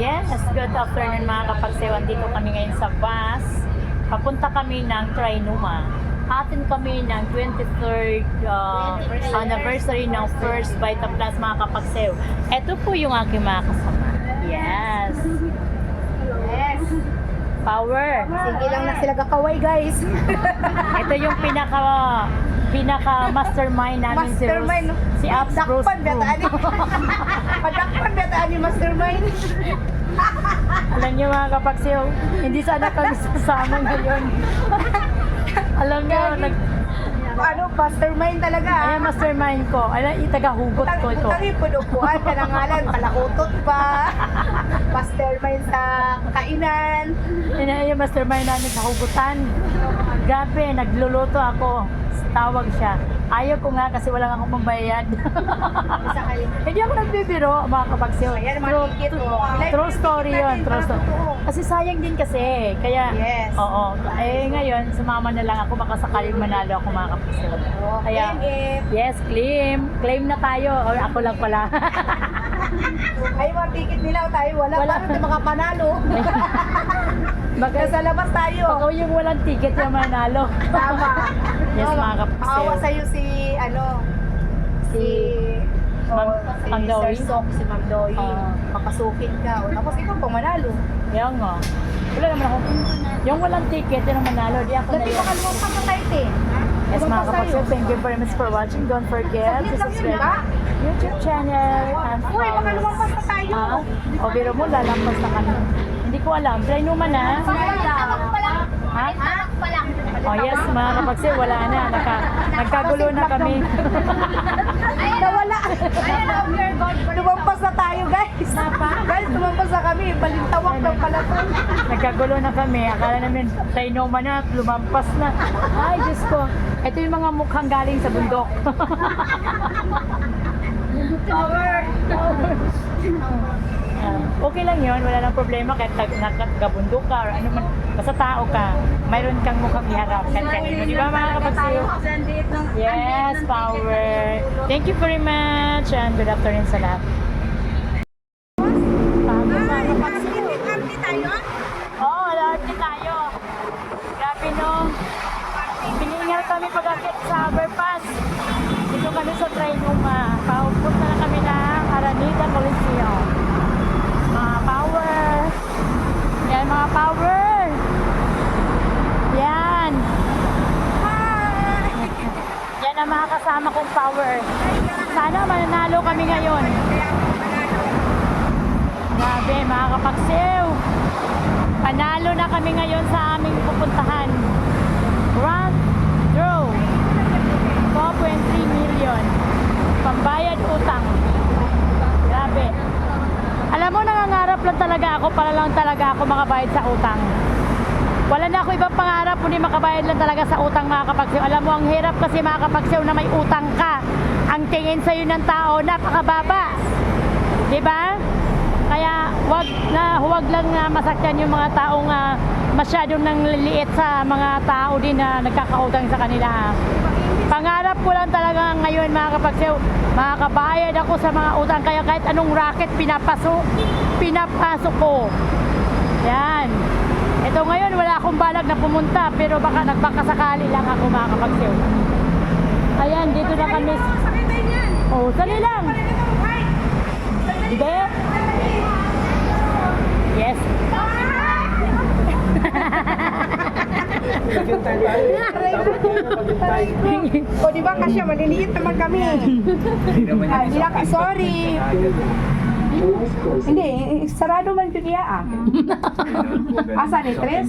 Yes, good afternoon mga kapagsewan. Dito kami ngayon sa bus. Papunta kami ng Trinuma. Atin kami ng 23rd uh, anniversary ng First Vita Plus mga kapagsew. Ito po yung aking mga kasama. Yes. Yes. Power. Sige lang na sila kakaway, guys. Ito yung pinaka pinaka mastermind namin si Rose- Mastermind. si Abs Rose ani. Padakpan beta ani mastermind. Alam niyo mga kapagsew, hindi sana kami sasama ngayon. Alam niyo, nag, Ano, mastermind talaga. ah. Ayan, mastermind ko. Alam, itagahugot ko ito. Utang ipunupuan ka ng ngalan, palakutot pa. mastermind sa kainan. Yan yung mastermind namin sa hugutan. Grabe, nagluluto ako. Tawag siya. Ayaw ko nga kasi wala akong pambayad. Hindi ako nagbibiro, mga kapagsiyo. Ayan, True, true, oh. true story yun. True story. Kasi sayang din kasi. Kaya, Yes. oo. Eh, ngayon, sumama na lang ako. Baka sakaling manalo ako, mga kapagsiyo. Oh, Kaya, yes, claim. Claim na tayo. O, ako lang pala. Ay, mga ticket nila o tayo wala. Wala. Paano tayo makapanalo? Baka, Nasa labas tayo. baka yung walang ticket yung manalo. Tama. Yes, mga kapatid. Maawa sa'yo si, ano, si... Ma'am oh, si Ma'am Doy? Sir Sok, si Ma'am Doy. Ah. Papasukin ka. O, tapos ikaw pa manalo. Yan nga. Wala naman ako. Yung walang ticket, yun ang manalo. Di ako na Dati yun. makaluwag ka sa tayo, eh. Yes, mga kapatid, thank you very much for watching. Don't forget to subscribe YouTube channel and Uy, baka lumampas na tayo. Ah, o biro mo, lalampas na kami. Hindi ko alam. Try mo man ha. Ha? Oh yes, mga kapagsi, wala na. Naka, nagkagulo na kami. Nawala. Lumampas na tayo, guys. Guys, lumampas na kami. Balintawak ng pala to. Nagkagulo na kami. Akala namin, tainoma na, lumampas na. Ay, Diyos ko. Ito yung mga mukhang galing sa bundok. Power. Ah, okay lang yun, wala nang problema kahit nag nakagabundok ka or ano man, basta tao ka, mayroon kang mukhang iharap kahit kanino. Di ba mga kapagsiyo? Yes, power. Thank you very much and good afternoon sa lahat. Oo, oh, lahat din tayo. Grabe no. Piningal kami pag-akit sa overpass. Dito kami sa Trinuma. Paupunta na kami ng Aranita Coliseum. Mga power. Yan mga power. Yan. Yan ang mga kasama kong power. Sana mananalo kami ngayon. Grabe mga kapagsew. Panalo na kami ngayon sa aming pupuntahan. Grand draw. 4.3 million. Pambayad utang. Grabe. Alam mo, nangangarap lang talaga ako para lang talaga ako makabayad sa utang. Wala na ako ibang pangarap kundi makabayad lang talaga sa utang mga kapagsew. Alam mo, ang hirap kasi mga kapagsew na may utang ka. Ang tingin sa'yo ng tao, napakababa. Di ba? Kaya wag na huwag lang na masaktan yung mga taong uh, masyadong nangliliit sa mga tao din na nagkakautang sa kanila. Pangarap ko lang talaga ngayon mga kapagsew, makakabayad ako sa mga utang kaya kahit anong racket pinapasok, pinapasok ko. Yan. Ito ngayon wala akong balag na pumunta pero baka nagbakasakali lang ako mga kapagsew. Ayan, dito na kami. Oh, sali lang. Hindi. Yes. O, di ba kasya, maliliit naman kami. Ah, Hindi na, sorry. Hindi, eh, sarado man yung iya ah. Asa ni Tres?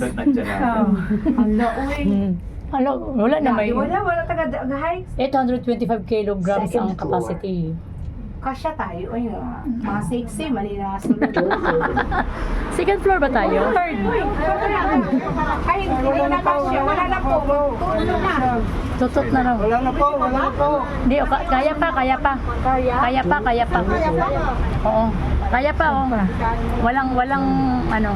Hala, uy. Ano, wala na may Wala, wala taga gahay. 825 kilograms ang capacity. Kasya tayo. Ay, mga, mga sexy, mali na sunod. Second floor ba tayo? Third. Ay, wala na kasya. Wala na po. Tulo na. Tutot na raw. Wala na po, wala na po. Hindi, o, ka- kaya pa, kaya pa. Kaya? Kaya pa, kaya pa. Oo. Kaya pa, oh. Walang, walang, ano.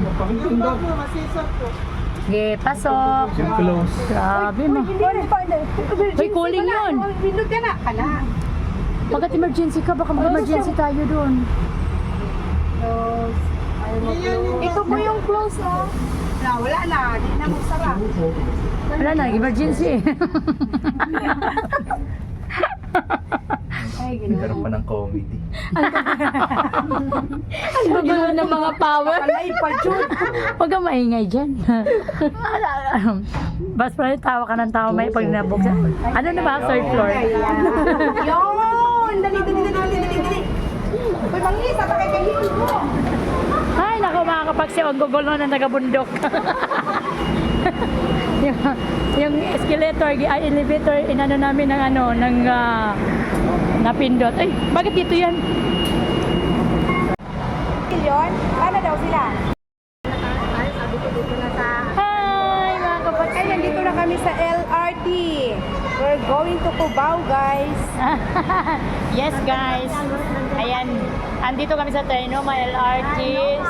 Sige, pasok. Close. Grabe mo. Uy, cooling yun. Bindot ka na. Kala. Pagkat emergency ka, baka mag-emergency tayo doon. Close. Ito po yung close, no? Na, wala na. Di na magsara. Wala na, emergency. Ay, Nagkaroon pa ng comedy. Ang gugulo ng mga power. Palay pa. Huwag kang maingay dyan. Bas pa rin tawa ka ng tawa may pag nabuksan. Ano na ba? Third floor. Yun! Dali, dali, dali, dali, dali, dali. Uy, mangis, at kay kayo mo. Ay, naku mga kapagsiw, ang gugulo na nagabundok. yung, yung escalator, ay, elevator, inano namin ng ano, ng ah, napindot. Ay, bakit dito yan? Yun? Paano daw sila? Hi, mga kapagsiw. Ay, nandito na kami sa LRT. We're going to Cubao, guys. yes, guys. Ayan, andito kami sa Trinoma LRT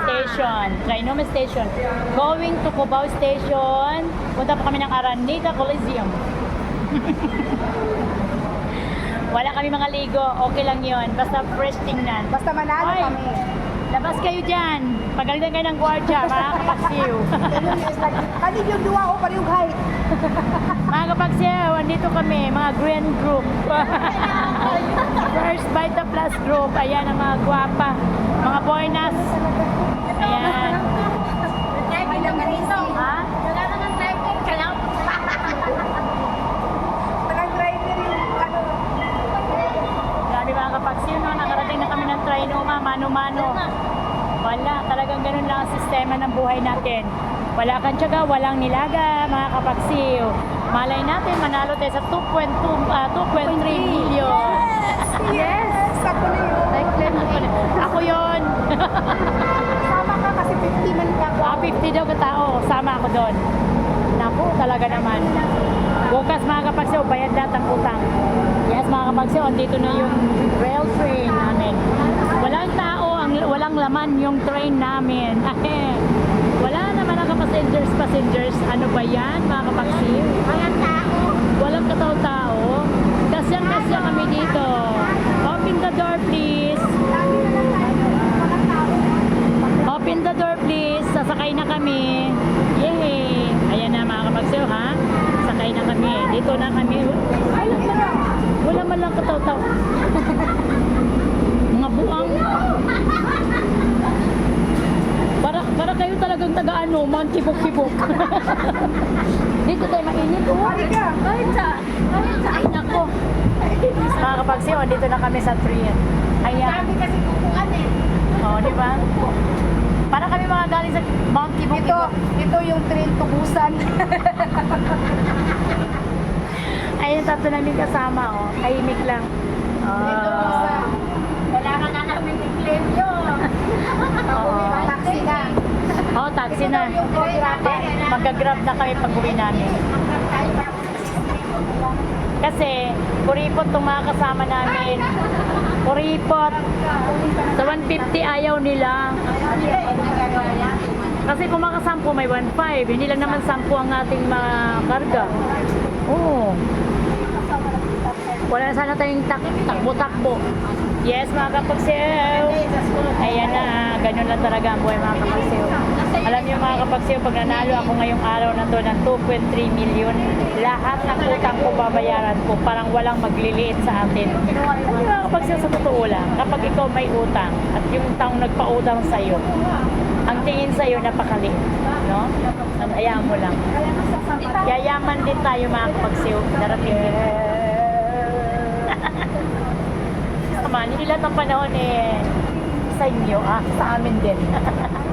Station. Trinoma Station. Going to Cubao Station. Punta pa kami ng Araneta Coliseum. Wala kami mga ligo. Okay lang yon. Basta fresh tingnan. Basta manalo Ay. kami. Labas kayo dyan. Pagalitan kayo ng gwardiya. Mga kapagsiw. Kani yung duwa ko pa yung height. mga kami. Mga green group. First Vita Plus group. Ayan ang mga gwapa. Mga boynas. Ayan. Trinoma, mano-mano. Wala, talagang ganun lang ang sistema ng buhay natin. Wala kang tiyaga, walang nilaga, mga kapagsiw. Malay natin, manalo tayo sa 2.2, ah, 2.3 million. Yes! Ako na yun. Ako yon. Sama ka kasi 50 man ka. Ah, 50 daw katao. Sama ako doon. Naku, talaga naman. Bukas mga kapagsiw, bayad lahat ang utang. Yes, mga kapagsiw, andito na yung rail train namin. Walang tao, ang, walang laman yung train namin. Naman ang passengers, passengers. Ano ba yan, mga kapagsiw? Walang tao. Walang katao-tao. Kasyang-kasya kami dito. Open the door, please. Open the door please. Sasakay na kami. Yay! Ayan na mga kapagsiyo ha. Sakay na kami. Dito na kami. Lang. Wala man lang kataw-taw. Mga buang. Para, para kayo talagang taga ano, mga kibok-kibok. Dito tayo mainit. Oh, Halika. ay nako. Mga kapagsiyo, dito na kami sa train. Ayan. kasi kukuan eh. Oo, di ba? Para kami mga galing sa Mount Kibok. Ito, ito yung train tubusan. Ayun, tatlo namin kasama, oh. Tahimik lang. Ah. Wala ka na namin i-claim yun. Oo. Taxi na. Oh, taxi na. Mag-grab na kami pag uwi namin. Kasi, kuripot itong mga kasama namin. Kuripot. Sa 150 ayaw nila. Kasi kung makasampu may 1.5, hindi lang naman sampu ang ating mga karga. Oo. Wala na sana tayong tak takbo-takbo. Yes, mga kapagsiw. Ayan na, ganun lang talaga ang buhay mga kapagsiw. Alam niyo mga kapagsiw, pag nanalo ako ngayong araw na to ng 2.3 million, lahat ng utang ko babayaran ko, parang walang magliliit sa atin. Ano mga kapagsiw, sa totoo lang, kapag ikaw may utang at yung taong nagpautang sa'yo, ang tingin sa'yo napakaliit. No? Ayaan mo lang. Yayaman din tayo mga kapagsiw. Darating din. Sama, hindi lahat ng panahon eh sa inyo, ah, sa amin din.